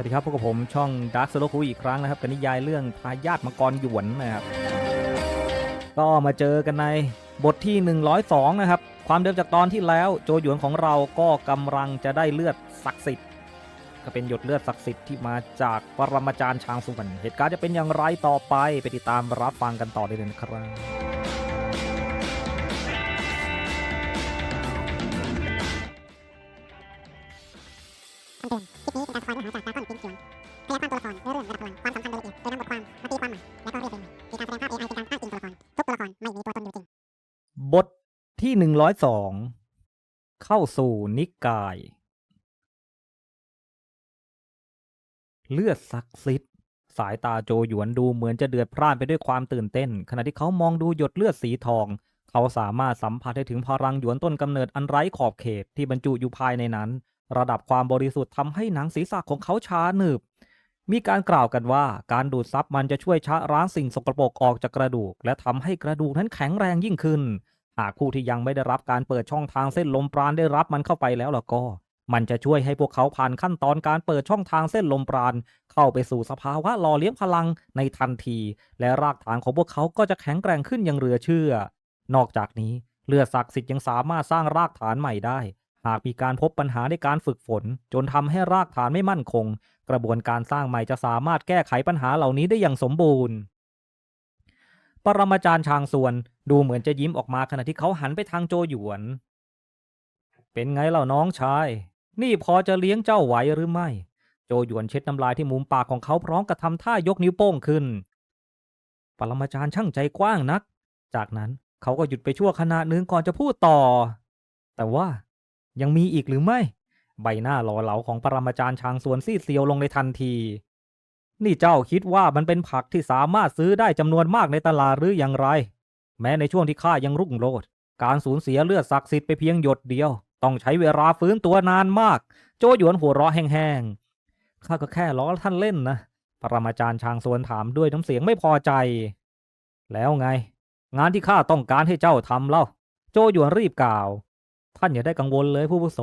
วัสดีครับพบกับผมช่อง Dark s o l o คุอีกครั้งนะครับกับนิยายเรื่องทายาทมังกรหยวนนะครับ ก็มาเจอกันในบทที่ 102 นะครับ ความเดิมจากตอนที่แล้วโจหยวนของเราก็กำลังจะได้เลือดศักดิ์สิทธิ์ก็เป็นหยดเลือดศักดิ์สิทธิ์ที่มาจากปรมาจารย์ชางสุวรรณเหตุการณ์จะเป็นอย่างไรต่อไปไปติดตามรับฟังกันต่อได้เลยนะครับ คำเตือนคลิปนี้เป็นการสปอยเนื้อหาจากดราก้อนปินเขียนขยายความตัวละครเนื้อเรื่องระดับพลังความสำคัญโดยละเอียดโดยนำบทความมาตีความใหม่และก็เรียกเป็นใหม่มีการแสดงภาพ AI เป็นการอ้างอิงตัวละครทุกตัวละครไม่มีตัวตนอยู่จริงบทที่102เข้าสู่นิกาย เลือดศักดิ์สิทธิ์สายตาโจหยวนดูเหมือนจะเดือดพร่านไปด้วยความตื่นเต้น ขณะที่เขามองดูหยดเลือดสีทอง เขาสามารถสัมผัสได้ถึงพลังหยวนต้นกำเนิดอันไร้ขอบเขตที่บรรจุอยู่ภายในนั้น ระดับความบริสุทธิ์ทำให้หนังศีรษะของเขาช้าหนึบ มีการกล่าวกันว่าการดูดซับมันจะช่วยชะล้างสิ่งสกปรกออกจากกระดูก และทำให้กระดูกนั้นแข็งแรงยิ่งขึ้น หากผู้ที่ยังไม่ได้รับการเปิดช่องทางเส้นลมปราณได้รับมันเข้าไปแล้วล่ะก็ มันจะช่วยให้พวกเขาผ่านขั้นตอนการเปิดช่องทางเส้นลมปราณเข้าไปสู่สภาวะหล่อเลี้ยงพลังในทันที และรากฐานของพวกเขาก็จะแข็งแกร่งขึ้นอย่างเหลือเชื่อ นอกจากนี้เลือดศักดิ์สิทธิ์ยังสามารถสร้างรากฐานใหม่ได้ หากมีการพบปัญหาในการฝึกฝน จนทำให้รากฐานไม่มั่นคง กระบวนการสร้างใหม่จะสามารถแก้ไขปัญหาเหล่านี้ได้อย่างสมบูรณ์ ปรมาจารย์ชางส่วน ดูเหมือนจะยิ้มออกมาขณะที่เขาหันไปทางโจหยวน เป็นไงเล่าน้องชาย นี่พอจะเลี้ยงเจ้าไหวหรือไม่ โจหยวนเช็ดน้ำลายที่มุมปากของเขาพร้อมกับทำท่ายกนิ้วโป้งขึ้น ปรมาจารย์ช่างใจกว้างนัก จากนั้นเขาก็หยุดไปชั่วขณะหนึ่งก่อนจะพูดต่อ แต่ว่า ยังมีอีกหรือไม่ ใบหน้าหล่อเหลาของปรมาจารย์ชางส่วนซีดเซียวลงในทันที นี่เจ้าคิดว่ามันเป็นผักที่สามารถซื้อได้จำนวนมากในตลาดหรืออย่างไร แม้ในช่วงที่ข้ายังรุ่งโรจน์การสูญเสียเลือดศักดิ์สิทธิ์ไปเพียงหยดเดียว ต้องใช้เวลาฟื้นตัวนานมาก โจหยวนหัวเราะแห้งๆข้าก็แค่ล้อท่านเล่นนะปรมาจารย์ชางส่วนถามด้วยน้ำเสียงไม่พอใจ แล้วไง งานที่ข้าต้องการให้เจ้าทำเล่า โจหยวนรีบกล่าว ท่านอย่าได้กังวลเลยผู้บุโส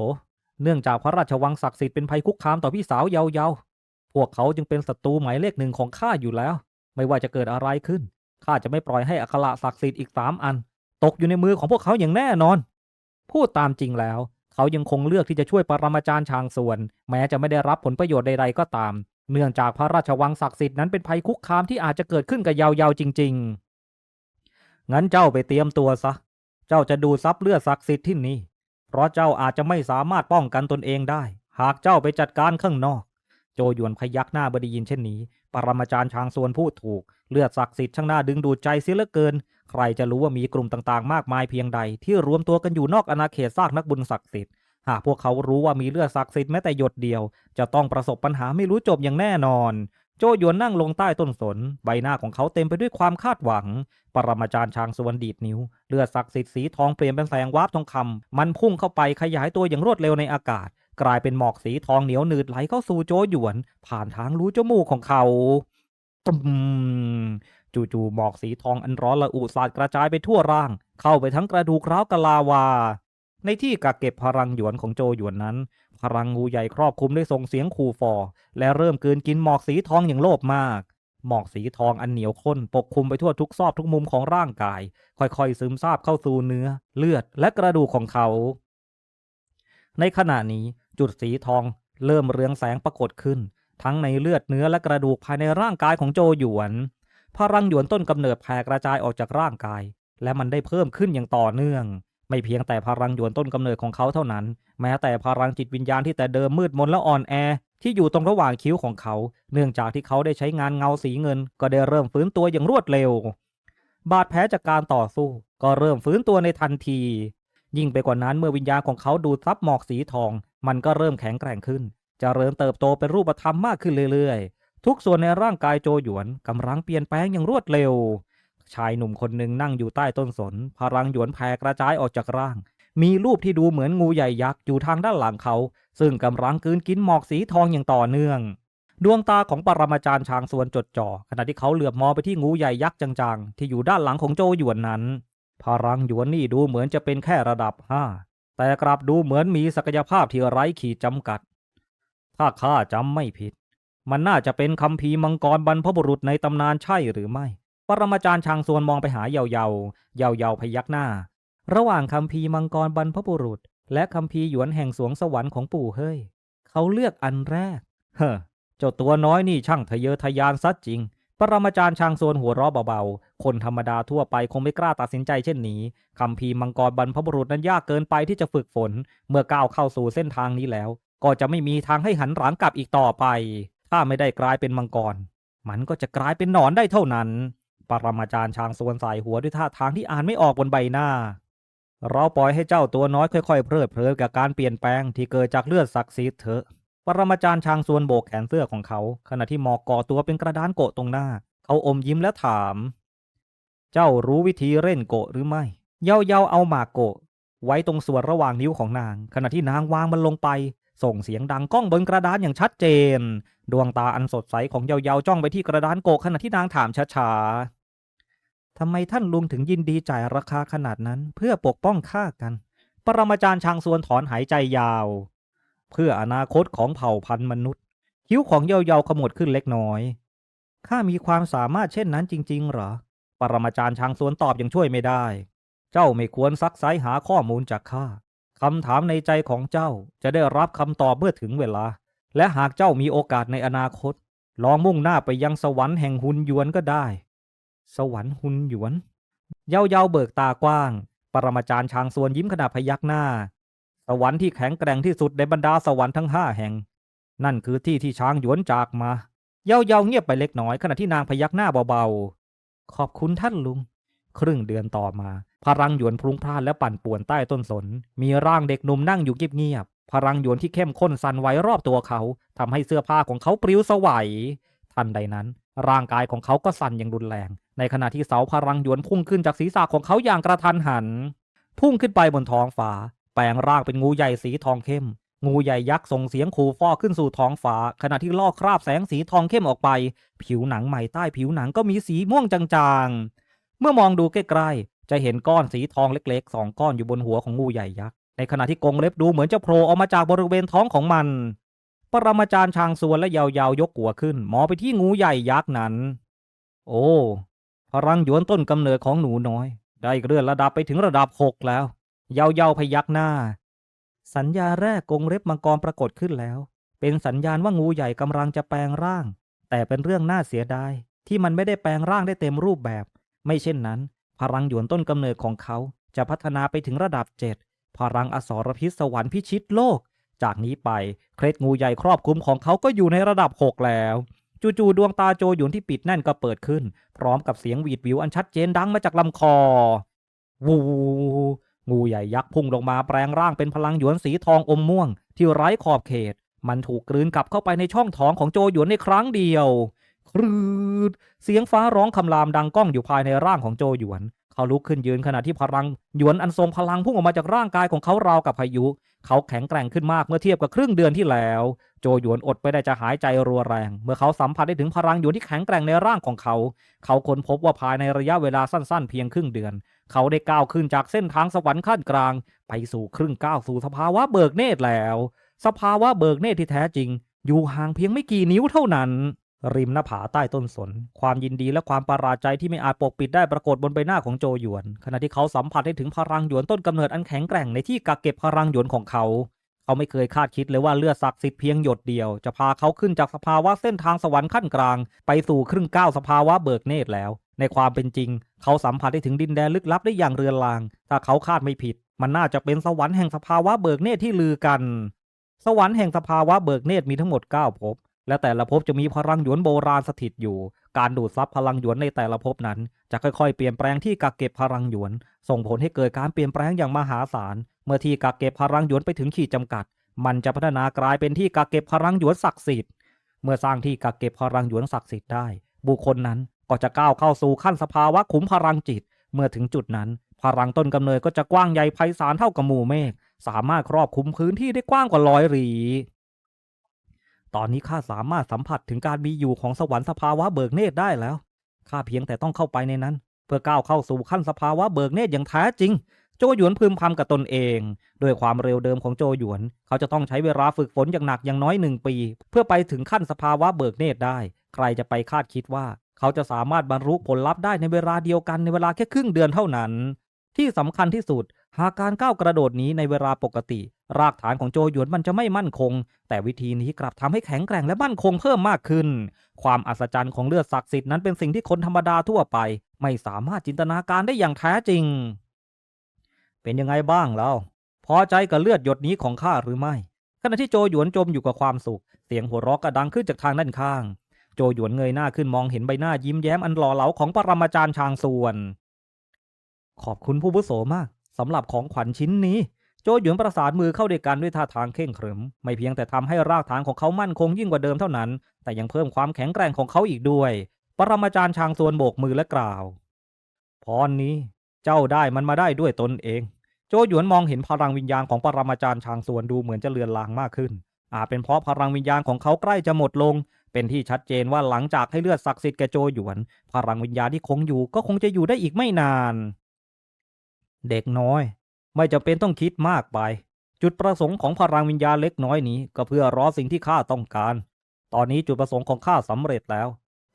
เนื่องจากพระราชวังศักดิ์สิทธิ์เป็นภัยคุกคามต่อพี่สาวเยาเยาๆพวกเขาจึงเป็นศัตรูหมายเลขหนึ่งของข้าอยู่แล้ว ไม่ว่าจะเกิดอะไรขึ้น ข้าจะไม่ปล่อยให้อัคระศักดิ์สิทธิ์อีกสามอัน ตกอยู่ในมือของพวกเขาอย่างแน่นอน พูดตามจริงแล้ว เขายังคงเลือกที่จะช่วยปรมาจารย์ชางส่วน แม้จะไม่ได้รับผลประโยชน์ใดๆก็ตาม เนื่องจากพระราชวังศักดิ์สิทธิ์นั้นเป็นภัยคุกคามที่อาจจะเกิดขึ้นกับเยาเยาๆจริง ๆ งั้นเจ้าไปเตรียมตัวซะ เจ้าจะดูซับเลือดศักดิ์สิทธิ์ที่นี่ เพราะเจ้าอาจจะไม่สามารถป้องกันตนเองได้ หากเจ้าไปจัดการข้างนอก โจหยวนพยักหน้าบดียินเช่นนี้ ปรมาจารย์ชางส่วนพูดถูก เลือดศักดิ์สิทธิ์ช่างน่าดึงดูดใจเสียเหลือเกิน ใครจะรู้ว่ามีกลุ่มต่างๆ มากมายเพียงใด ที่รวมตัวกันอยู่นอกอาณาเขตซากนักบุญศักดิ์สิทธิ์หากพวกเขารู้ว่ามีเลือดศักดิ์สิทธิ์แม้แต่หยดเดียว จะต้องประสบปัญหาไม่รู้จบอย่างแน่นอน โจหยวนนั่งลงใต้ต้นสน ใบหน้าของเขาเต็มไปด้วยความคาดหวัง ปรมาจารย์ชางสวนดีดนิ้ว เลือดศักดิ์สิทธิ์สีทองเปลี่ยนเป็นแสงวาบทองคำมันพุ่งเข้าไปขยายตัวอย่างรวดเร็วในอากาศ กลายเป็นหมอกสีทองเหนียวหนืดไหลเข้าสู่โจหยวน ผ่านทางรูจมูกของเขาตุ้มจู่ๆหมอกสีทองอันร้อนระอุสาดกระจายไปทั่วร่าง เข้าไปทั้งกระดูกร้าวกะลาวา ในที่กักเก็บพลังหยวนของโจหยวนนั้น พลังงูใหญ่ครอบคลุมได้ส่งเสียงขู่ฟอ และเริ่มกืนกินหมอกสีทองอย่างโลภมาก หมอกสีทองอันเหนียวข้นปกคลุมไปทั่วทุกซอกทุกมุมของร่างกาย ค่อยๆซึมซาบเข้าสู่เนื้อ เลือดและกระดูกของเขา ในขณะนี้จุดสีทองเริ่มเรืองแสงปรากฏขึ้น ทั้งในเลือดเนื้อและกระดูกภายในร่างกายของโจหยวนพลังหยวนต้นกำเนิดแผ่กระจายออกจากร่างกาย และมันได้เพิ่มขึ้นอย่างต่อเนื่อง ไม่เพียงแต่พลังหยวนต้นกำเนิดของเขาเท่านั้น แม้แต่พลังจิตวิญญาณที่แต่เดิมมืดมนและอ่อนแอ ที่อยู่ตรงระหว่างคิ้วของเขา เนื่องจากที่เขาได้ใช้งานเงาสีเงิน ก็ได้เริ่มฟื้นตัวอย่างรวดเร็ว บาดแผลจากการต่อสู้ ก็เริ่มฟื้นตัวในทันที ยิ่งไปกว่านั้นเมื่อวิญญาณของเขาดูดซับหมอกสีทอง มันก็เริ่มแข็งแกร่งขึ้นเจริ่มเติบโตเป็นรูปธรรมมากขึ้นเรื่อยๆ ทุกส่วนในร่างกายโจหยวนกำลังเปลี่ยนแปลงอย่างรวดเร็ว ชายหนุ่มคนหนึ่งนั่งอยู่ใต้ต้นสน พลังหยวนแผ่กระจายออกจากร่าง มีรูปที่ดูเหมือนงูใหญ่ยักษ์อยู่ทางด้านหลังเขา ซึ่งกำลังกืนกินหมอกสีทองอย่างต่อเนื่อง ดวงตาของปรมาจารย์ชางส่วนจดจ่อขณะที่เขาเหลือบมองไปที่งูใหญ่ยักษ์จางๆ ที่อยู่ด้านหลังของโจหยวนนั้น พลังหยวนนี่ดูเหมือนจะเป็นแค่ระดับห้าแต่กลับดูเหมือนมีศักยภาพที่ไร้ขีดจำกัด ถ้าข้าจำไม่ผิด มันน่าจะเป็นคัมภีมังกรบรรพบุรุษในตำนานใช่หรือไม่ ปรมาจารย์ชางซวนมองไปหาเยาเยาเยาเยาพยักหน้า ระหว่างคัมภีมังกรบรรพบุรุษ และคัมภีหยวนแห่งสวงสวรรค์ของปู่เฮ้ย เขาเลือกอันแรก เฮ้อเจ้าตัวน้อยนี่ช่างทะเยอทะยานซัดจริง ปรมาจารย์ชางโซนหัวเราะเบาๆ คนธรรมดาทั่วไปคงไม่กล้าตัดสินใจเช่นนี้คำพีมังกรบรรพบุรุษนั้นยากเกินไปที่จะฝึกฝน เมื่อก้าวเข้าสู่เส้นทางนี้แล้ว ก็จะไม่มีทางให้หันหลังกลับอีกต่อไป ถ้าไม่ได้กลายเป็นมังกร มันก็จะกลายเป็นหนอนได้เท่านั้น ปรมาจารย์ชางโซนสายหัวด้วยท่าทางที่อ่านไม่ออกบนใบหน้า เราปล่อยให้เจ้าตัวน้อยค่อยๆ เพลิดเพลินกับการเปลี่ยนแปลงที่เกิดจากเลือดศักดิ์สิทธิ์เถอะ ปรมาจารย์ชางซวนโบกแขนเสื้อของเขา ขณะที่หมอกก่อตัวเป็นกระดานโกะตรงหน้า เขาอมยิ้มแล้วถาม เจ้ารู้วิธีเล่นโกะหรือไม่ เยาเยาเอาหมากโกะ ไว้ตรงส่วนระหว่างนิ้วของนาง ขณะที่นางวางมันลงไป ส่งเสียงดังก้องบนกระดานอย่างชัดเจน ดวงตาอันสดใสของเยาเยาจ้องไปที่กระดานโกะขณะที่นางถามช้าๆ ทำไมท่านลุงถึงยินดีจ่ายราคาขนาดนั้นเพื่อปกป้องข้ากัน ปรมาจารย์ชางซวนถอนหายใจยาว เพื่ออนาคตของเผ่าพันธุ์มนุษย์ คิ้วของเยาเยาขมวดขึ้นเล็กน้อยข้ามีความสามารถเช่นนั้นจริง ๆ หรอ ปรมาจารย์ชางสวนตอบยังช่วยไม่ได้ เจ้าไม่ควรซักไซหาข้อมูลจากข้า คำถามในใจของเจ้าจะได้รับคำตอบเมื่อถึงเวลา และหากเจ้ามีโอกาสในอนาคต ลองมุ่งหน้าไปยังสวรรค์แห่งหุนยวนก็ได้ สวรรค์หุนหยวน เยาเยาเบิกตากว้าง ปรมาจารย์ชางส่วนยิ้มขณะพยักหน้า สวรรค์ที่แข็งแกร่งที่สุดในบรรดาสวรรค์ทั้งห้าแห่ง นั่นคือที่ที่ช้างหยวนจากมา เยาเยาเงียบไปเล็กน้อยขณะที่นางพยักหน้าเบาๆ ขอบคุณท่านลุง ครึ่งเดือนต่อมา พลังหยวนพลุงพล่านและปั่นป่วนใต้ต้นสน มีร่างเด็กหนุ่มนั่งอยู่เงียบๆ พลังหยวนที่เข้มข้นสั่นไหวรอบตัวเขาทำให้เสื้อผ้าของเขาปลิวสวัย ทันใดนั้น ร่างกายของเขาก็สั่นอย่างรุนแรง ในขณะที่เสาพลังหยวนพุ่งขึ้นจากศีรษะของเขาอย่างกระทันหัน พุ่งขึ้นไปบนท้องฟ้า แปลงร่างเป็นงูใหญ่สีทองเข้ม งูใหญ่ยักษ์ส่งเสียงขู่ฟ้อขึ้นสู่ท้องฟ้า ขณะที่ลอกคราบแสงสีทองเข้มออกไป ผิวหนังใหม่ใต้ผิวหนังก็มีสีม่วงจางๆ เมื่อมองดูใกล้ๆ จะเห็นก้อนสีทองเล็กๆสองก้อนอยู่บนหัวของงูใหญ่ยักษ์ ในขณะที่กรงเล็บดูเหมือนจะโผล่ออกมาจากบริเวณท้องของมัน ปรมาจารย์ชางซวนและยาวๆยกหัวขึ้นมองไปที่งูใหญ่ยักษ์นั้น โอ้พลังหยวนต้นกำเนิดของหนูน้อย ได้เลื่อนระดับไปถึงระดับหกแล้ว ยาเยาพยักหน้า สัญญาแรกกงเล็บมังกรปรากฏขึ้นแล้ว เป็นสัญญาณว่างูใหญ่กำลังจะแปลงร่าง แต่เป็นเรื่องน่าเสียดายที่มันไม่ได้แปลงร่างได้เต็มรูปแบบ ไม่เช่นนั้น พลังหยวนต้นกำเนิดของเขาจะพัฒนาไปถึงระดับเจ็ดพลังอสรพิษสวรรค์พิชิตโลก จากนี้ไปเคล็ดงูใหญ่ครอบคลุมของเขาก็อยู่ในระดับหกแล้ว จู่ๆดวงตาโจหยวนที่ปิดแน่นก็เปิดขึ้น พร้อมกับเสียงหวีดวิวอันชัดเจนดังมาจากลำคอ วู งูใหญ่ยักษ์พุ่งลงมาแปลงร่างเป็นพลังหยวนสีทองอมม่วง ที่ไร้ขอบเขต มันถูกกลืนกลับเข้าไปในช่องท้องของโจหยวนในครั้งเดียวครืดเสียงฟ้าร้องคำรามดังก้องอยู่ภายในร่างของโจหยวน เขาลุกขึ้นยืนขณะที่พลังหยวนอันทรงพลังพุ่งออกมาจากร่างกายของเขาราวกับพายุ เขาแข็งแกร่งขึ้นมากเมื่อเทียบกับครึ่งเดือนที่แล้ว โจหยวนอดไปได้จะหายใจรัวแรง เมื่อเขาสัมผัสได้ถึงพลังหยวนที่แข็งแกร่งในร่างของเขา เขาค้นพบว่าภายในระยะเวลาสั้นๆ เพียงครึ่งเดือน เขาได้ก้าวขึ้นจากเส้นทางสวรรค์ขั้นกลาง ไปสู่ครึ่งก้าวสู่สภาวะเบิกเนตรแล้ว สภาวะเบิกเนตรที่แท้จริง อยู่ห่างเพียงไม่กี่นิ้วเท่านั้น ริมหน้าผาใต้ต้นสน ความยินดีและความประหลาดใจที่ไม่อาจปกปิดได้ปรากฏบนใบหน้าของโจหยวน ขณะที่เขาสัมผัสได้ถึงพลังหยวนต้นกำเนิดอันแข็งแกร่งในที่กักเก็บพลังหยวนของเขา เขาไม่เคยคาดคิดเลยว่าเลือดศักดิ์สิทธิ์เพียงหยดเดียว จะพาเขาขึ้นจากสภาวะเส้นทางสวรรค์ขั้นกลาง ไปสู่ครึ่งก้าวสภาวะเบิกเนตรแล้ว ในความเป็นจริง เขาสัมผัสได้ถึงดินแดนลึกลับได้อย่างเรือนราง ถ้าเขาคาดไม่ผิด มันน่าจะเป็นสวรรค์แห่งสภาวะเบิกเนตรที่ลือกัน สวรรค์แห่งสภาวะเบิกเนตรมีทั้งหมด9ภพ และแต่ละภพจะมีพลังหยวนโบราณสถิตอยู่ การดูดซับพลังหยวนในแต่ละภพนั้น จะค่อยๆ เปลี่ยนแปลงที่กักเก็บพลังหยวน ส่งผลให้เกิดการเปลี่ยนแปลงอย่างมหาศาล เมื่อที่กักเก็บพลังหยวนไปถึงขีดจำกัด มันจะพัฒนากลายเป็นที่กักเก็บพลังหยวนศักดิ์สิทธิ์ เมื่อสร้างที่กักเก็บพลังหยวนศักดิ์สิทธิ์ได้ บุคคลนั้นก็จะก้าวเข้าสู่ขั้นสภาวะขุมพลังจิต เมื่อถึงจุดนั้น พลังต้นกำเนิดก็จะกว้างใหญ่ไพศาลเท่ากับหมู่เมฆ สามารถครอบคลุมพื้นที่ได้กว้างกว่าร้อยหรี ตอนนี้ข้าสามารถสัมผัสถึงการมีอยู่ของสวรรค์สภาวะเบิกเนตรได้แล้ว ข้าเพียงแต่ต้องเข้าไปในนั้น เพื่อก้าวเข้าสู่ขั้นสภาวะเบิกเนตรอย่างแท้จริง โจหยวนพึมพำกับตนเองด้วยความเร็วเดิมของโจหยวน เขาจะต้องใช้เวลาฝึกฝนอย่างหนักอย่างน้อยหนึ่งปี เพื่อไปถึงขั้นสภาวะเบิกเนตรได้ ใครจะไปคาดคิดว่า เขาจะสามารถบรรลุผลลัพธ์ได้ในเวลาเดียวกันในเวลาแค่ครึ่งเดือนเท่านั้น ที่สำคัญที่สุดหากการก้าวกระโดดนี้ในเวลาปกติ รากฐานของโจหยวนมันจะไม่มั่นคง แต่วิธีนี้กลับทำให้แข็งแกร่งและมั่นคงเพิ่มมากขึ้น ความอัศจรรย์ของเลือดศักดิ์สิทธิ์นั้นเป็นสิ่งที่คนธรรมดาทั่วไป ไม่สามารถจินตนาการได้อย่างแท้จริง เป็นยังไงบ้างแล้วพอใจกับเลือดหยดนี้ของข้าหรือไม่ ขณะที่โจหยวนจมอยู่กับความสุข เสียงหัวเราะกระดังขึ้นจากทางด้านข้าง โจหยวนเงยหน้าขึ้นมองเห็นใบหน้ายิ้มแย้มอันหล่อเหลาของปรมาจารย์ชางส่วน ขอบคุณผู้วุโสมากสำหรับของขวัญชิ้นนี้ โจหยวนประสานมือเข้าด้วยกันด้วยท่าทางเข่งขรึม ไม่เพียงแต่ทำให้รากฐานของเขามั่นคงยิ่งกว่าเดิมเท่านั้น แต่ยังเพิ่มความแข็งแกร่งของเขาอีกด้วย ปรมาจารย์ชางส่วนโบกมือและกล่าว พรนี้ เจ้าได้มันมาได้ด้วยตนเอง โจหยวนมองเห็นพลังวิญญาณของปรมาจารย์ชางส่วนดูเหมือนจะเลือนลางมากขึ้น อาจเป็นเพราะพลังวิญญาณของเขาใกล้จะหมดลง เป็นที่ชัดเจนว่าหลังจากให้เลือดศักดิ์สิทธิ์แก่โจหยวน พลังวิญญาณที่คงอยู่ก็คงจะอยู่ได้อีกไม่นาน เด็กน้อย ไม่จำเป็นต้องคิดมากไป จุดประสงค์ของพลังวิญญาณเล็กน้อยนี้ก็เพื่อรอสิ่งที่ข้าต้องการ ตอนนี้จุดประสงค์ของข้าสำเร็จแล้ว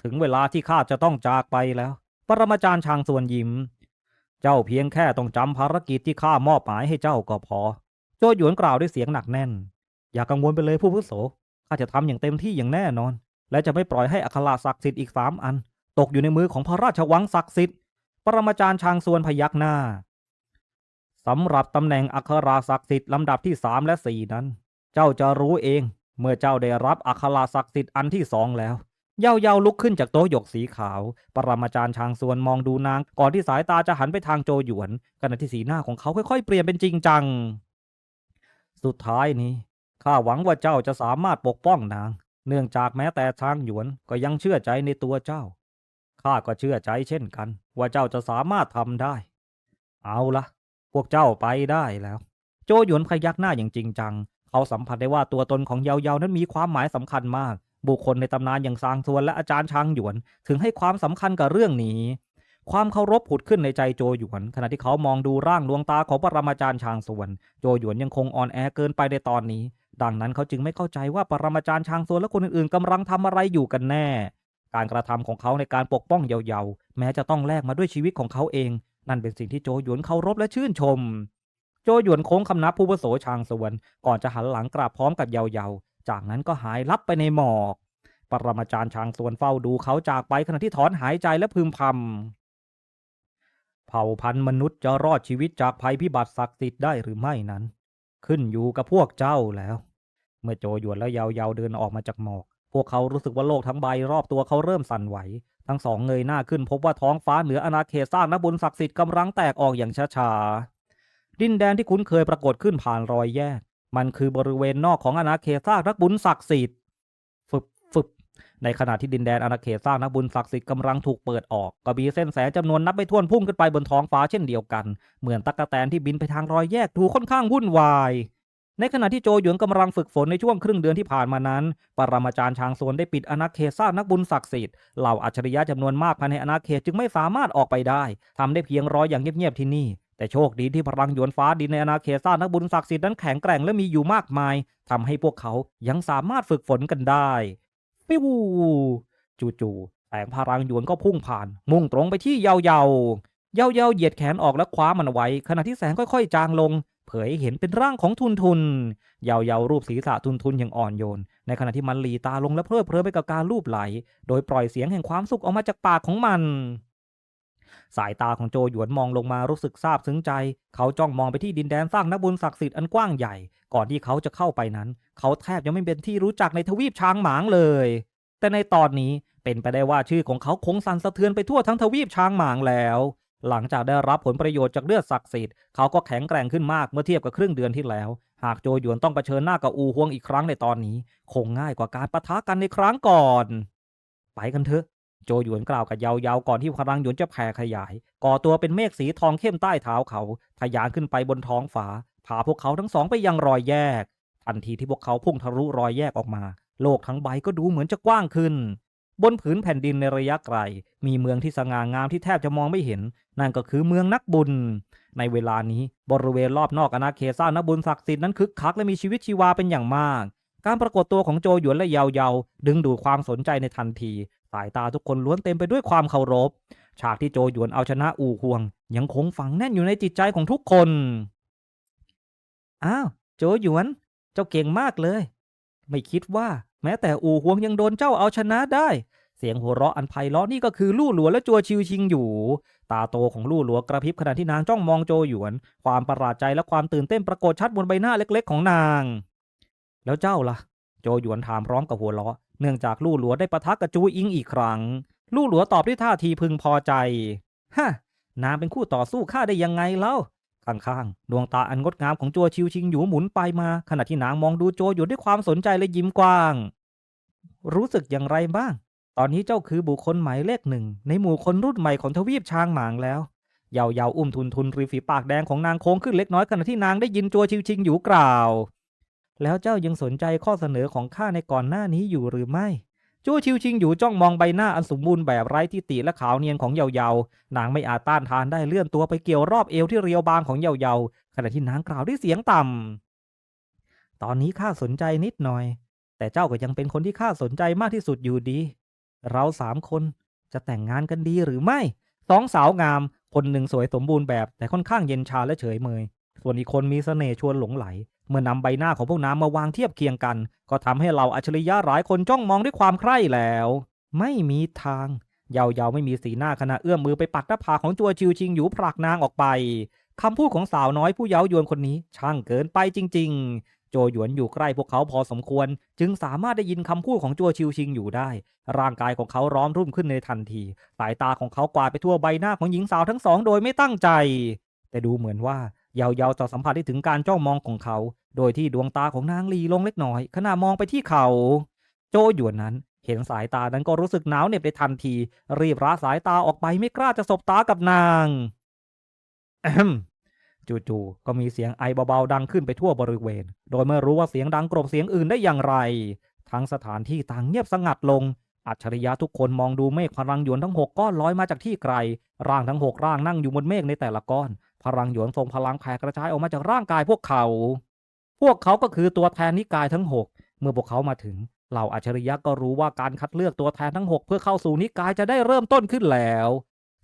ถึงเวลาที่ข้าจะต้องจากไปแล้ว ปรมาจารย์ชางส่วนยิ้ม เจ้าเพียงแค่ต้องจำภารกิจที่ข้ามอบหมายให้เจ้าก็พอ โจหยวนกล่าวด้วยเสียงหนักแน่น อย่ากังวลไปเลยผู้พุโสข้าจะทำอย่างเต็มที่อย่างแน่นอน และจะไม่ปล่อยให้อัคราศักดิ์สิทธิ์อีกสามอัน ตกอยู่ในมือของพระราชวังศักดิ์สิทธิ์ปรมาจารย์ชางส่วนพยักหน้า สำหรับตำแหน่งอัคราศักดิ์สิทธิ์ลำดับที่สามและสี่นั้น เจ้าจะรู้เองเมื่อเจ้าได้รับอัคราศักดิ์สิทธิ์อันที่สองแล้ว เย่าเยาลุกขึ้นจากโต๊ะหยกสีขาว ปรมาจารย์ชางส่วนมองดูนาง ก่อนที่สายตาจะหันไปทางโจหยวนขณะที่สีหน้าของเขาค่อยๆ เปลี่ยนเป็นจริงจัง สุดท้ายนี้ข้าหวังว่าเจ้าจะสามารถปกป้องนาง เนื่องจากแม้แต่ชางหยวนก็ยังเชื่อใจในตัวเจ้าข้าก็เชื่อใจเช่นกัน ว่าเจ้าจะสามารถทำได้ เอาละ พวกเจ้าไปได้แล้ว โจหยวนพยักหน้าอย่างจริงจัง เขาสัมผัสได้ว่าตัวตนของเยาเยานั้นมีความหมายสำคัญมาก บุคคลในตำนานอย่างซางซวนและอาจารย์ช้างหยวน ถึงให้ความสำคัญกับเรื่องนี้ ความเคารพผุดขึ้นในใจโจหยวน ขณะที่เขามองดูร่างดวงตาของปรมาจารย์ชางสวน โจหยวนยังคงอ่อนแอเกินไปในตอนนี้ ดังนั้นเขาจึงไม่เข้าใจว่าปรมาจารย์ชางสวนและคนอื่นๆกำลังทำอะไรอยู่กันแน่การกระทำของเขาในการปกป้องเยาๆแม้จะต้องแลกมาด้วยชีวิตของเขาเอง นั่นเป็นสิ่งที่โจหยวนเคารพและชื่นชม โจหยวนโค้งคำนับผู้วโสชางส่วน ก่อนจะหันหลังกราบพร้อมกับเยาๆจากนั้นก็หายลับไปในหมอก ปรมาจารย์ชางส่วนเฝ้าดูเขาจากไปขณะที่ถอนหายใจและพึมพำ เผ่าพันธุ์มนุษย์จะรอดชีวิตจากภัยพิบัติศักดิ์สิทธิ์ได้หรือไม่นั้น ขึ้นอยู่กับพวกเจ้าแล้ว เมื่อโจหยวนและเยาเยาเดินออกมาจากหมอก พวกเขารู้สึกว่าโลกทั้งใบรอบตัวเขาเริ่มสั่นไหว ทั้งสองเงยหน้าขึ้นพบว่าท้องฟ้าเหนืออาณาเขตสร้างนบุญศักดิ์สิทธิ์กำลังแตกออกอย่างช้าๆ ดินแดนที่คุ้นเคยปรากฏขึ้นผ่านรอยแยก มันคือบริเวณนอกของอาณาเขตสร้างนักบุญศักดิ์สิทธิ์ฟึบฟึบในขณะที่ดินแดนอาณาเขตสร้างนักบุญศักดิ์สิทธิ์กำลังถูกเปิดออกก็มีเส้นแสงจำนวนนับไม่ถ้วนพุ่งขึ้นไปบนท้องฟ้าเช่นเดียวกัน เหมือนตั๊กแตนที่บินไปทางรอยแยกดูค่อนข้างวุ่นวาย ในขณะที่โจหยวนกำลังฝึกฝนในช่วงครึ่งเดือนที่ผ่านมานั้น ปรมาจารย์ชางซวนได้ปิดอาณาเขตสร้างนักบุญศักดิ์สิทธิ์ เหล่าอัจฉริยะจำนวนมากภายในอาณาเขตจึงไม่สามารถออกไปได้ทำได้เพียงร้อยอย่างเงียบๆที่นี่ แต่โชคดีที่พลังหยวนฟ้าดินในอาณาเขตสร้างนักบุญศักดิ์สิทธิ์นั้นแข็งแกร่งและมีอยู่มากมายทำให้พวกเขายังสามารถฝึกฝนกันได้ฟิวจู่ๆแสงพลังหยวนก็พุ่งผ่าน มุ่งตรงไปที่เยาเยาเยาเยาเหยียดแขนออกและคว้ามันไว้ ขณะที่แสงค่อยๆ จางลง เผยให้เห็นเป็นร่างของทุนทุนเยาเยารูปศีรษะทุนทุนอย่างอ่อนโยน ในขณะที่มันหลีตาลงและเพลิดเพลินไปกับการลูบไหล โดยปล่อยเสียงแห่งความสุขออกมาจากปากของมัน สายตาของโจหยวนมองลงมารู้สึกซาบซึ้งใจ เขาจ้องมองไปที่ดินแดนสร้างนักบุญศักดิ์สิทธิ์อันกว้างใหญ่ ก่อนที่เขาจะเข้าไปนั้น เขาแทบยังไม่เป็นที่รู้จักในทวีปช้างหมางเลย แต่ในตอนนี้เป็นไปได้ว่าชื่อของเขาคงสั่นสะเทือนไปทั่วทั้งทวีปช้างหมางแล้ว หลังจากได้รับผลประโยชน์จากเลือดศักดิ์สิทธิ์เขาก็แข็งแกร่งขึ้นมากเมื่อเทียบกับครึ่งเดือนที่แล้ว หากโจหยวนต้องเผชิญหน้ากับอูฮวงอีกครั้งในตอนนี้ คงง่ายกว่าการปะทะกันในครั้งก่อน ไปกันเถอะ โจหยวนกล่าวกับเยาเยาก่อนที่พลังหยวนจะแผ่ขยาย ก่อตัวเป็นเมฆสีทองเข้มใต้เท้าเขาทะยานขึ้นไปบนท้องฟ้าพาพวกเขาทั้งสองไปยังรอยแยกทันทีที่พวกเขาพุ่งทะลุรอยแยกออกมา โลกทั้งใบก็ดูเหมือนจะกว้างขึ้น บนผืนแผ่นดินในระยะไกล มีเมืองที่สง่างามที่แทบจะมองไม่เห็น นั่นก็คือเมืองนักบุญ ในเวลานี้บริเวณรอบนอกอาณาเขตสร้างนักบุญศักดิ์สิทธิ์นั้นคึกคักและมีชีวิตชีวาเป็นอย่างมาก การปรากฏตัวของโจหยวนและเยาเยาดึงดูดความสนใจในทันที สายตาทุกคนล้วนเต็มไปด้วยความเคารพ ฉากที่โจหยวนเอาชนะอู่ฮวง ยังคงฝังแน่นอยู่ในจิตใจของทุกคน อ้าว โจหยวน เจ้าเก่งมากเลย ไม่คิดว่า แม้แต่อู่ฮวงยังโดนเจ้าเอาชนะได้ เสียงหัวเราะอันไพเราะนี่ก็คือลู่หลัวและจัวชิวชิงอยู่ ตาโตของลู่หลัวกระพริบขณะที่นางจ้องมองโจหยวน ความประหลาดใจและความตื่นเต้นปรากฏชัดบนใบหน้าเล็กๆ ของนาง แล้วเจ้าล่ะ โจหยวนถามพร้อมกับหัวเราะ เนื่องจากลู่หลัวได้ประทะกับจูอิงอีกครั้ง ลู่หลัวตอบด้วยท่าทีพึงพอใจฮะนางเป็นคู่ต่อสู้ข้าได้ยังไงเล่า ข้างๆ ดวงตาอันงดงามของจัวชิวชิงอยู่หมุนไปมา ขณะที่นางมองดูโจหยวนด้วยความสนใจและยิ้มกว้าง รู้สึกอย่างไรบ้าง ตอนนี้เจ้าคือบุคคลหมายเลขหนึ่ง ในหมู่คนรุ่นใหม่ของทวีปช้างหมางแล้วเยาเยาอุ้มทุนทุนริมฝีปากแดงของนางโค้งขึ้นเล็กน้อยขณะที่นางได้ยินจัวชิวชิงอยู่กล่าว แล้วเจ้ายังสนใจข้อเสนอของข้าในก่อนหน้านี้อยู่หรือไม่ จูชิวชิงอยู่จ้องมองใบหน้าอันสมบูรณ์แบบไร้ที่ติและขาวเนียนของเยาเยานางไม่อาจต้านทานได้เลื่อนตัวไปเกี่ยวรอบเอวที่เรียวบางของเยาเยาขณะที่นางกล่าวด้วยเสียงต่ำตอนนี้ข้าสนใจนิดหน่อย แต่เจ้าก็ยังเป็นคนที่ข้าสนใจมากที่สุดอยู่ดี เราสามคนจะแต่งงานกันดีหรือไม่สองสาวงาม คนหนึ่งสวยสมบูรณ์แบบแต่ค่อนข้างเย็นชาและเฉยเมย ส่วนอีกคนมีเสน่ห์ชวนหลงไหล เมื่อนำใบหน้าของพวกน้ำมาวางเทียบเคียงกัน ก็ทำให้เราอัจฉริยะหลายคนจ้องมองด้วยความใคร่แล้ว ไม่มีทาง เยาเยาไม่มีสีหน้าขณะเอื้อมมือไปปัดหน้าผากของจัวชิวชิงอยู่ผลักนางออกไปคำพูดของสาวน้อยผู้เย้ายวนคนนี้ ช่างเกินไปจริง ๆ โจหยวนอยู่ใกล้พวกเขาพอสมควร จึงสามารถได้ยินคำพูดของจัวชิวชิงอยู่ได้ ร่างกายของเขาร้อนรุ่มขึ้นในทันที สายตาของเขากวาดไปทั่วใบหน้าของหญิงสาวทั้งสองโดยไม่ตั้งใจ แต่ดูเหมือนว่า เยาเยาจะสัมผัสได้ถึงการจ้องมองของเขา โดยที่ดวงตาของนางหลีลงเล็กน้อย ขณะมองไปที่เขา โจหยวนนั้น เห็นสายตานั้นก็รู้สึกหนาวเหน็บในทันที รีบระสายตาออกไปไม่กล้าจะสบตากับนางจู่ๆ ก็มีเสียงไอเบาๆ ดังขึ้นไปทั่วบริเวณ โดยไม่รู้ว่าเสียงดังกรบเสียงอื่นได้อย่างไร ทั้งสถานที่ต่างเงียบสงัดลง อัจฉริยะทุกคนมองดูเมฆพลังหยวนทั้งหกก้อนลอยมาจากที่ไกล ร่างทั้งหกร่างนั่งอยู่บนเมฆในแต่ละก้อน พลังหยวนทรงพลังแผ่กระจายออกมาจากร่างกายพวกเขา พวกเขาก็คือตัวแทนนิกายทั้งหกเมื่อพวกเขามาถึงเหล่าอัจฉริยะก็รู้ว่าการคัดเลือกตัวแทนทั้งหกเพื่อเข้าสู่นิกายจะได้เริ่มต้นขึ้นแล้ว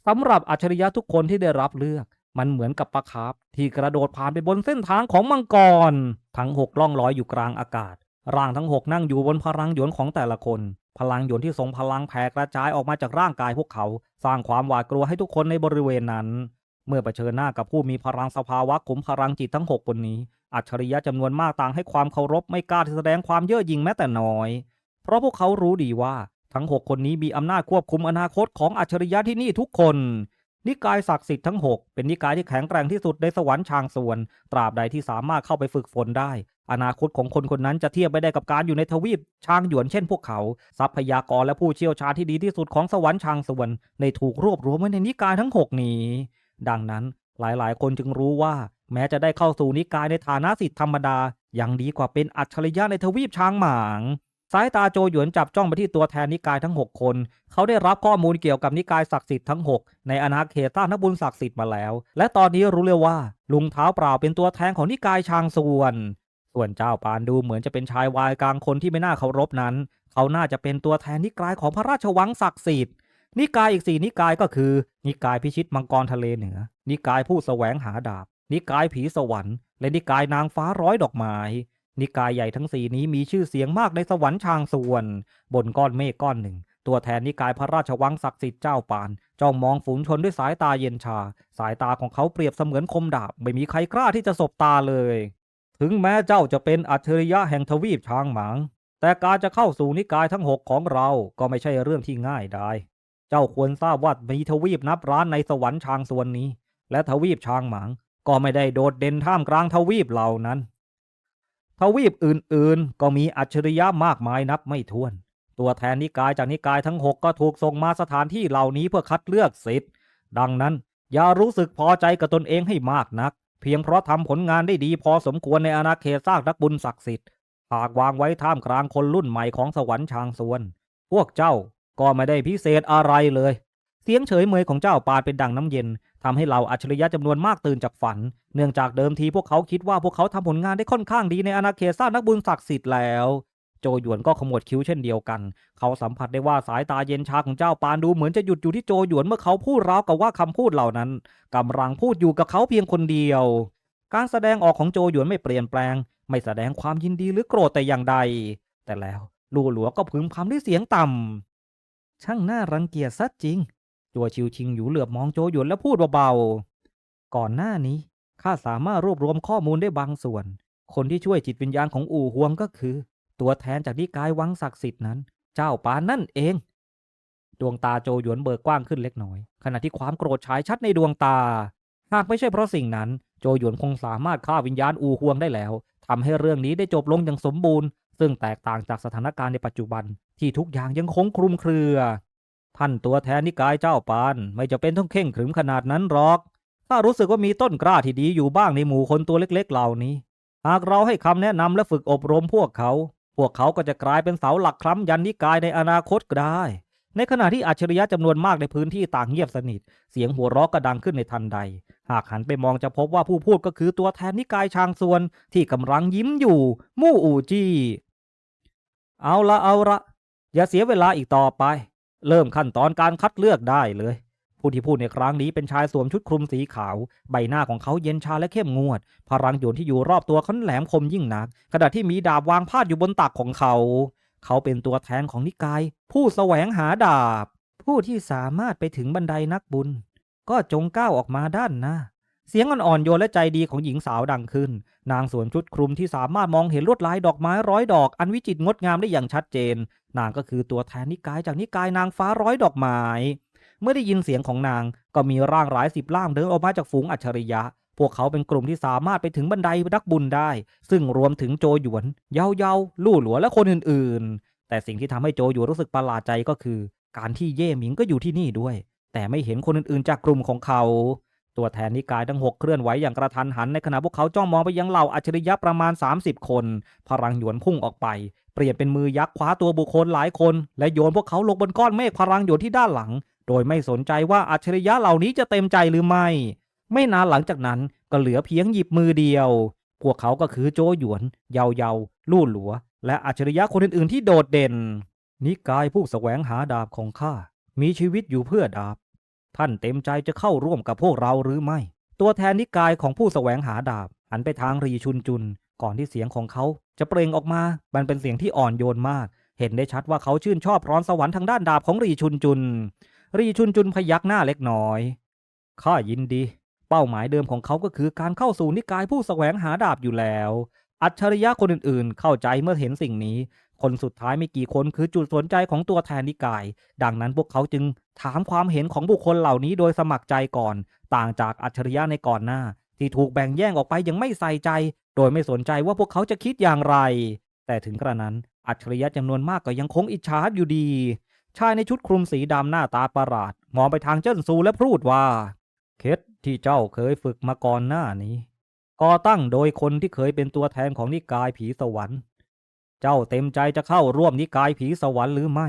สำหรับอัจฉริยะทุกคนที่ได้รับเลือก มันเหมือนกับปลาคาร์ฟที่กระโดดผ่านไปบนเส้นทางของมังกร ทั้งหกล่องลอยอยู่กลางอากาศ ร่างทั้งหกนั่งอยู่บนพลังหยวนของแต่ละคน พลังหยวนที่ทรงพลังแผ่กระจายออกมาจากร่างกายพวกเขา สร้างความหวาดกลัวให้ทุกคนในบริเวณนั้น เมื่อเผชิญหน้ากับผู้มีพลังสภาวะขุมพลังจิตทั้งหกคนนี้ อัจฉริยะจำนวนมากต่างให้ความเคารพไม่กล้าที่แสดงความเย่อหยิ่งแม้แต่น้อย เพราะพวกเขารู้ดีว่าทั้งหกคนนี้มีอำนาจควบคุมอนาคตของอัจฉริยะที่นี่ทุกคน นิกายศักดิ์สิทธิ์ทั้งหกเป็นนิกายที่แข็งแกร่งที่สุดในสวรรค์ชางส่วน ตราบใดที่สามารถเข้าไปฝึกฝนได้ อนาคตของคนคนนั้นจะเทียบไม่ได้กับการอยู่ในทวีปชางหยวนเช่นพวกเขา ทรัพยากรและผู้เชี่ยวชาญที่ดีที่สุดของสวรรค์ชางส่วนในถูกรวบรวมไว้ในนิกายทั้งหกนี้ ดังนั้นหลายๆ คนจึงรู้ว่า แม้จะได้เข้าสู่นิกายในฐานะสิทธิธรรมดายังดีกว่าเป็นอัจฉริยะในทวีปช้างหมาง สายตาโจหยวนจับจ้องไปที่ตัวแทนนิกายทั้ง 6 คน เขาได้รับข้อมูลเกี่ยวกับนิกายศักดิ์สิทธิ์ทั้ง 6 ในอาณาเขตต้านบุญศักดิ์สิทธิ์มาแล้ว และตอนนี้รู้เลยว่า ลุงเท้าเปล่าเป็นตัวแทนของนิกายชางส่วน ส่วนเจ้าปานดูเหมือนจะเป็นชายวายกลางคนที่ไม่น่าเคารพนั้น เขาน่าจะเป็นตัวแทนนิกายของพระราชวังศักดิ์สิทธิ์ นิกายอีกสี่นิกายก็คือ นิกายพิชิตมังกรทะเลเหนือ นิกายผู้แสวงหาดาบ นิกายผีสวรรค์ และนิกายนางฟ้าร้อยดอกไม้นิกายใหญ่ทั้งสี่นี้มีชื่อเสียงมากในสวรรค์ชางส่วน บนก้อนเมฆก้อนหนึ่ง ตัวแทนนิกายพระราชวังศักดิ์สิทธิ์เจ้าปานจ้องมองฝูงชนด้วยสายตาเย็นชา สายตาของเขาเปรียบเสมือนคมดาบ ไม่มีใครกล้าที่จะสบตาเลย ถึงแม้เจ้าจะเป็นอัจฉริยะแห่งทวีปช้างหมาง แต่การจะเข้าสู่นิกายทั้งหกของเราก็ไม่ใช่เรื่องที่ง่ายได้ เจ้าควรทราบว่ามีทวีปนับร้านในสวรรค์ชางส่วนนี้ และทวีปชางหมาง ก็ไม่ได้โดดเด่นท่ามกลางทวีปเหล่านั้น ทวีปอื่นๆ ก็มีอัจฉริยะมากมายนับไม่ถ้วน ตัวแทนนิกายจากนิกายทั้งหกก็ถูกส่งมาสถานที่เหล่านี้เพื่อคัดเลือกสิทธิ์ดังนั้นอย่ารู้สึกพอใจกับตนเองให้มากนัก เพียงเพราะทำผลงานได้ดีพอสมควรในอาณาเขตสร้างนักบุญศักดิ์สิทธิ์หากวางไว้ท่ามกลางคนรุ่นใหม่ของสวรรค์ชางส่วน พวกเจ้า ก็ไม่ได้พิเศษอะไรเลย เสียงเฉยเมยของเจ้าปานเป็นดังน้ำเย็นทำให้เหล่าอัจฉริยะจำนวนมากตื่นจากฝัน เนื่องจากเดิมทีพวกเขาคิดว่าพวกเขาทำผลงานได้ค่อนข้างดีในอาณาเขตสร้างนักบุญศักดิ์สิทธิ์แล้ว โจหยวนก็ขมวดคิ้วเช่นเดียวกัน เขาสัมผัสได้ว่าสายตาเย็นชาของเจ้าปานดูเหมือนจะหยุดอยู่ที่โจหยวนเมื่อเขาพูดราวกับว่าคำพูดเหล่านั้นกำลังพูดอยู่กับเขาเพียงคนเดียว การแสดงออกของโจหยวนไม่เปลี่ยนแปลง ไม่แสดงความยินดีหรือโกรธแต่อย่างใด แต่แล้วลู่หลัวก็พึมพำด้วยเสียงต่ำ ช่างน่ารังเกียจซะจริง จัวชิวชิงอยู่เหลือบมองโจหยวนแล้วพูดเบาๆ ก่อนหน้านี้ ข้าสามารถรวบรวมข้อมูลได้บางส่วน คนที่ช่วยจิตวิญญาณของอู่ฮวงก็คือ ตัวแทนจากนิกายวังศักดิ์สิทธิ์นั้น เจ้าปานนั่นเอง ดวงตาโจหยวนเบิกกว้างขึ้นเล็กน้อย ขณะที่ความโกรธฉายชัดในดวงตา หากไม่ใช่เพราะสิ่งนั้น โจหยวนคงสามารถฆ่าวิญญาณอู่ฮวงได้แล้วทำให้เรื่องนี้ได้จบลงอย่างสมบูรณ์ ซึ่งแตกต่างจากสถานการณ์ในปัจจุบันที่ทุกอย่างยังคงคลุมเครือ ท่านตัวแทนนิกายเจ้าปานไม่จะเป็นต้องเข่งขรึมขนาดนั้นหรอก ถ้ารู้สึกว่ามีต้นกล้าที่ดีอยู่บ้างในหมู่คนตัวเล็กๆเหล่านี้ หากเราให้คำแนะนำและฝึกอบรมพวกเขา พวกเขาก็จะกลายเป็นเสาหลักคล้ำยันนิกายในอนาคตก็ได้ ในขณะที่อัจฉริยะจำนวนมากในพื้นที่ต่างเงียบสนิท เสียงหัวเราะก็ดังขึ้นในทันใด หากหันไปมองจะพบว่าผู้พูดก็คือตัวแทนนิกายชางซวนที่กำลังยิ้มอยู่ มู่อูจี้ เอาละเอาละอย่าเสียเวลาอีกต่อไป เริ่มขั้นตอนการคัดเลือกได้เลย ผู้ที่พูดในครั้งนี้เป็นชายสวมชุดคลุมสีขาว ใบหน้าของเขาเย็นชาและเข้มงวด พลังโยนที่อยู่รอบตัวเขาแหลมคมยิ่งนัก ขณะที่มีดาบวางพาดอยู่บนตักของเขา เขาเป็นตัวแทนของนิกาย ผู้แสวงหาดาบ ผู้ที่สามารถไปถึงบันไดนักบุญ ก็จงก้าวออกมาด้านหน้า เสียงอ่อนๆโยนและใจดีของหญิงสาวดังขึ้น นางสวมชุดคลุมที่สามารถมองเห็นลวดลายดอกไม้ร้อยดอก อันวิจิตรงดงามได้อย่างชัดเจน นางก็คือตัวแทนนิกายจากนิกายนางฟ้าร้อยดอกไม้ เมื่อได้ยินเสียงของนางก็มีร่างหลายสิบล่างเดินออกมาจากฝูงอัจฉริยะ พวกเขาเป็นกลุ่มที่สามารถไปถึงบันไดนักบุญได้ ซึ่งรวมถึงโจหยวน เยาเยาลู่หลัวและคนอื่นๆ แต่สิ่งที่ทำให้โจหยวนรู้สึกประหลาดใจก็คือ การที่เย่หมิงก็อยู่ที่นี่ด้วย แต่ไม่เห็นคนอื่นๆ จากกลุ่มของเขา ตัวแทนนิกายทั้งหกเคลื่อนไหวอย่างกระทันหันในขณะพวกเขาจ้องมองไปยังเหล่าอัจฉริยะประมาณ 30 คน พลังหยวนพุ่งออกไป เปลี่ยนเป็นมือยักษ์คว้าตัวบุคคลหลายคน และโยนพวกเขาลงบนก้อนเมฆพลังหยวนที่ด้านหลัง โดยไม่สนใจว่าอัจฉริยะเหล่านี้จะเต็มใจหรือไม่ ไม่นานหลังจากนั้นก็เหลือเพียงหยิบมือเดียว พวกเขาก็คือโจหยวน เยาเยาลู่หลัว และอัจฉริยะคนอื่นๆที่โดดเด่น นิกายผู้แสวงหาดาบของข้ามีชีวิตอยู่เพื่อดาบ ท่านเต็มใจจะเข้าร่วมกับพวกเราหรือไม่ ตัวแทนนิกายของผู้แสวงหาดาบ หันไปทางรีชุนจุน ก่อนที่เสียงของเขาจะเปล่งออกมา มันเป็นเสียงที่อ่อนโยนมาก เห็นได้ชัดว่าเขาชื่นชอบพรสวรรค์ทางด้านดาบของรีชุนจุน รีชุนจุนพยักหน้าเล็กน้อย ข้ายินดี เป้าหมายเดิมของเขาก็คือการเข้าสู่นิกายผู้แสวงหาดาบอยู่แล้ว อัจฉริยะคนอื่นๆ เข้าใจเมื่อเห็นสิ่งนี้ คนสุดท้ายไม่กี่คนคือจุดสนใจของตัวแทนนิกาย ดังนั้นพวกเขาจึงถามความเห็นของบุคคลเหล่านี้โดยสมัครใจก่อน ต่างจากอัจฉริยะในก่อนหน้า ที่ถูกแบ่งแยกออกไปยังไม่ใส่ใจ โดยไม่สนใจว่าพวกเขาจะคิดอย่างไร แต่ถึงกระนั้นอัจฉริยะจำนวนมากก็ยังคงอิจฉาอยู่ดี ชายในชุดคลุมสีดำหน้าตาประหลาด มองไปทางเจิ้นซูและพูดว่า เคสที่เจ้าเคยฝึกมาก่อนหน้านี้ ก่อตั้งโดยคนที่เคยเป็นตัวแทนของนิกายผีสวรรค์ เจ้าเต็มใจจะเข้าร่วมนิกายผีสวรรค์หรือไม่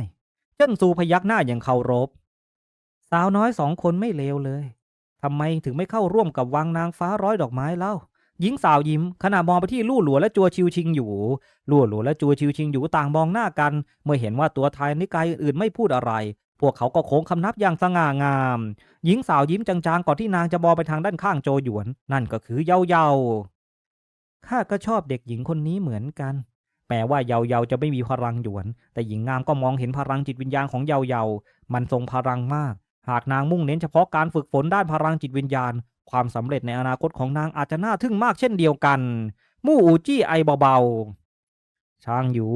เจิ้นซูพยักหน้าอย่างเคารพ สาวน้อยสองคนไม่เลวเลยทำไมถึงไม่เข้าร่วมกับวังนางฟ้าร้อยดอกไม้เล่าหญิงสาวยิ้มขณะมองไปที่ลู่หลัวและจัวชิวชิงอยู่ลู่หลัวและจัวชิวชิงอยู่ต่างมองหน้ากัน เมื่อเห็นว่าตัวไทยนิกายอื่นๆไม่พูดอะไร พวกเขาก็โค้งคำนับอย่างสง่างาม หญิงสาวยิ้มจางๆก่อนที่นางจะมองไปทางด้านข้างโจหยวน นั่นก็คือเยาเยาข้าก็ชอบเด็กหญิงคนนี้เหมือนกัน แม้ว่าเยาเยาจะไม่มีพลังหยวน แต่หญิงงามก็มองเห็นพลังจิตวิญญาณของเยาเยามันทรงพลังมาก หากนางมุ่งเน้นเฉพาะการฝึกฝนด้านพลังจิตวิญญาณ ความสำเร็จในอนาคตของนางอาจจะน่าทึ่งมากเช่นเดียวกัน มู่อูจี้ไอเบาๆ ช่างอยู่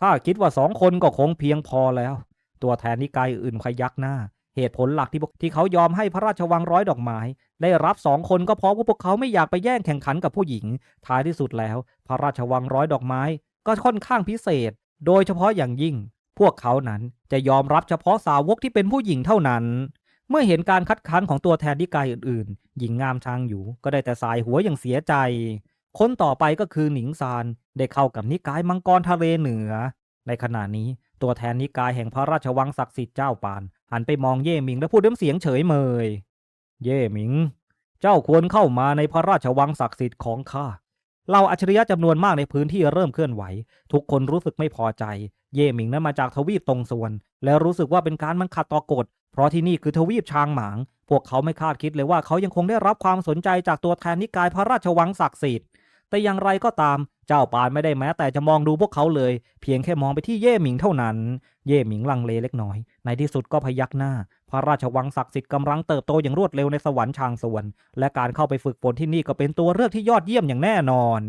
ข้าคิดว่าสองคนก็คงเพียงพอแล้ว ตัวแทนนิกายอื่นพยักหน้า เหตุผลหลักที่พวกที่เขายอมให้พระราชวังร้อยดอกไม้ ได้รับสองคนก็เพราะว่าพวกเขาไม่อยากไปแย่งแข่งขันกับผู้หญิง ท้ายที่สุดแล้ว พระราชวังร้อยดอกไม้ ก็ค่อนข้างพิเศษ โดยเฉพาะอย่างยิ่ง พวกเขานั้นจะยอมรับเฉพาะสาวกที่เป็นผู้หญิงเท่านั้น เมื่อเห็นการคัดค้านของตัวแทนนิกายอื่นๆ หญิงงามชางอยู่ก็ได้แต่สายหัวอย่างเสียใจ คนต่อไปก็คือหนิงซานได้เข้ากับนิกายมังกรทะเลเหนือ ในขณะนี้ตัวแทนนิกายแห่งพระราชวังศักดิ์สิทธิ์เจ้าปาน หันไปมองเย่หมิงและพูดด้วยเสียงเฉยเมย เย่หมิง เจ้าควรเข้ามาในพระราชวังศักดิ์สิทธิ์ของข้าเราอัจฉริยะจำนวนมากในพื้นที่เริ่มเคลื่อนไหว ทุกคนรู้สึกไม่พอใจ เย่หมิงนั้นมาจากทวีปตรงส่วน และรู้สึกว่าเป็นการมันขัดต่อกฎ เพราะที่นี่คือทวีปช้างหมาง พวกเขาไม่คาดคิดเลยว่าเขายังคงได้รับความสนใจจากตัวแทนนิกายพระราชวังศักดิ์สิทธิ์ แต่อย่างไรก็ตามเจ้าปานไม่ได้แม้แต่จะมองดูพวกเขาเลย เพียงแค่มองไปที่เย่หมิงเท่านั้น เย่หมิงลังเลเล็กน้อย ในที่สุดก็พยักหน้า พระราชวังศักดิ์สิทธิ์กำลังเติบโตอย่างรวดเร็วในสวรรค์ชางสวน และการเข้าไปฝึกฝนที่นี่ก็เป็นตัวเลือกที่ยอดเยี่ยมอย่างแน่นอน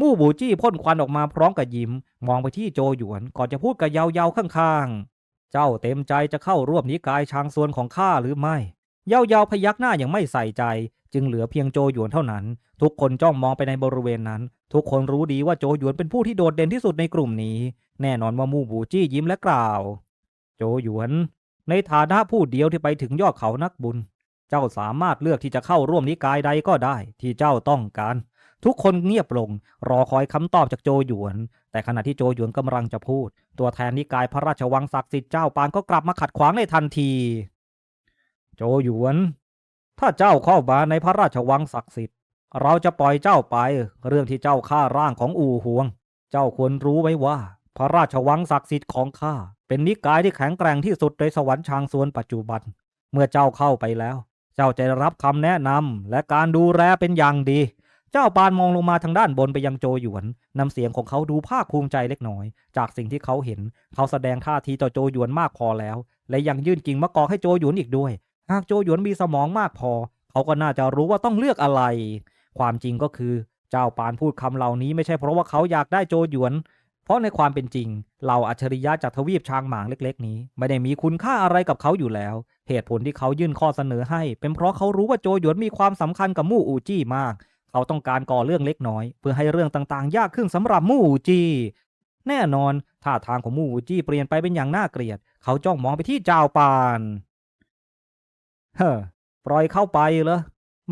มู่บูจี้พ่นควันออกมาพร้อมกับยิ้ม มองไปที่โจหยวนก่อนจะพูดกับเยาเยาข้างๆ เจ้าเต็มใจจะเข้าร่วมนิกายชางส่วนของข้าหรือไม่ เยาเยาพยักหน้าอย่างไม่ใส่ใจ จึงเหลือเพียงโจหยวนเท่านั้น ทุกคนจ้องมองไปในบริเวณนั้น ทุกคนรู้ดีว่าโจหยวนเป็นผู้ที่โดดเด่นที่สุดในกลุ่มนี้ แน่นอนว่ามู่บูจี้ยิ้มและกล่าว โจหยวน ในฐานะผู้เดียวที่ไปถึงยอดเขานักบุญ เจ้าสามารถเลือกที่จะเข้าร่วมนิกายใดก็ได้ ที่เจ้าต้องการ ทุกคนเงียบลง รอคอยคำตอบจากโจหยวน แต่ขณะที่โจหยวนกำลังจะพูด ตัวแทนนิกายพระราชวังศักดิ์สิทธิ์เจ้าปานก็กลับมาขัดขวางในทันที โจหยวน ถ้าเจ้าเข้ามาในพระราชวังศักดิ์สิทธิ์ เราจะปล่อยเจ้าไป เรื่องที่เจ้าฆ่าร่างของอู่หวง เจ้าควรรู้ไว้ว่า พระราชวังศักดิ์สิทธิ์ของข้า เป็นนิกายที่แข็งแกร่งที่สุดในสวรรค์ชางสวนปัจจุบัน เมื่อเจ้าเข้าไปแล้ว เจ้าจะรับคำแนะนำและการดูแลเป็นอย่างดี เจ้าปานมองลงมาทางด้านบนไปยังโจหยวนน้ำเสียงของเขาดูภาคภูมิใจเล็กน้อย จากสิ่งที่เขาเห็น เขาแสดงท่าทีต่อโจหยวนมากพอแล้ว และยังยื่นกิ่งมะกอกให้โจหยวนอีกด้วย หากโจหยวนมีสมองมากพอ เขาก็น่าจะรู้ว่าต้องเลือกอะไร ความจริงก็คือเจ้าปานพูดคำเหล่านี้ไม่ใช่เพราะว่าเขาอยากได้โจหยวน เพราะในความเป็นจริงเหล่าอัจฉริยะจากทวีปช้างหมางเล็ก ๆ นี้ ไม่ได้มีคุณค่าอะไรกับเขาอยู่แล้ว เหตุผลที่เขายื่นข้อเสนอให้ เป็นเพราะเขารู้ว่าโจหยวนมีความสำคัญกับมู่อูจี้มาก เขาต้องการก่อเรื่องเล็กน้อย เพื่อให้เรื่องต่างๆ ยากขึ้นสำหรับมู่อูจี้แน่นอนท่าทางของมู่อูจี้เปลี่ยนไปเป็นอย่างน่าเกลียด เขาจ้องมองไปที่เจ้าปาน เฮ้อปล่อยเข้าไปเหรอ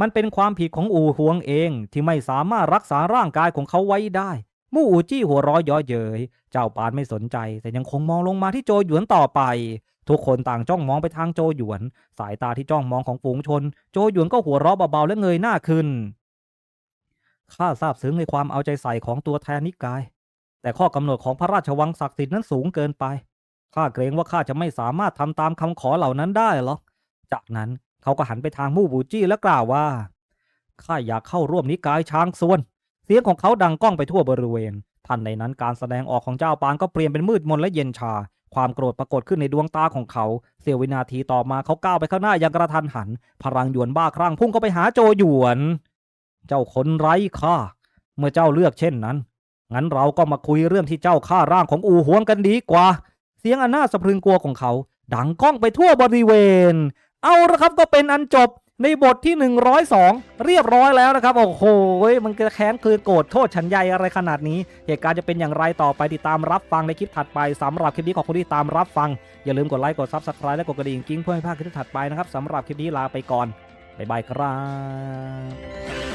มันเป็นความผิดของอู่หวงเองที่ไม่สามารถรักษาร่างกายของเขาไว้ได้ มู่อูจี้หัวร้อยย่อเยยเจ้าปานไม่สนใจ แต่ยังคงมองลงมาที่โจหยวนต่อไป ทุกคนต่างจ้องมองไปทางโจหยวน สายตาที่จ้องมองของฝูงชน โจหยวนก็หัวเราะเบาๆและเงยหน้าขึ้นข้าซาบซึ้งในความเอาใจใส่ของตัวแทนนิกาย แต่ข้อกำหนดของพระราชวังศักดิ์สิทธิ์นั้นสูงเกินไปข้าเกรงว่าข้าจะไม่สามารถทำตามคำขอเหล่านั้นได้หรอก จากนั้นเขาก็หันไปทางมู่บูจี้และกล่าวว่า ข้าอยากเข้าร่วมนิกายช้างส่วน เสียงของเขาดังก้องไปทั่วบริเวณ ทันในนั้นการแสดงออกของเจ้าปานก็เปลี่ยนเป็นมืดมนและเย็นชา ความโกรธปรากฏขึ้นในดวงตาของเขา เสี้ยววินาทีต่อมาเขาก้าวไปข้างหน้าอย่างกระทันหัน พลังหยวนบ้าคลั่งพุ่งเข้าไปหาโจหยวน เจ้าคนไร้ค่า เมื่อเจ้าเลือกเช่นนั้น งั้นเราก็มาคุยเรื่องที่เจ้าฆ่าร่างของอูหวงกันดีกว่า เสียงอันน่าสะพรึงกลัวของเขาดังก้องไปทั่วบริเวณ เอาละครับก็เป็นอันจบในบทที่ 102 เรียบร้อยแล้วนะครับ โอ้โห มันจะแค้นคือโกรธโทษฉันใหญ่อะไรขนาดนี้ เหตุการณ์จะเป็นอย่างไรต่อไปติดตามรับฟังในคลิปถัดไปสำหรับคลิปนี้ขอบคุณที่ตามรับฟัง อย่าลืมกดไลค์กดซับสไครต์และกดกระดิ่งกิ้งเพื่อไม่พลาดคลิปถัดไปนะครับสำหรับคลิปนี้ลาไปก่อนบ๊ายบายครับ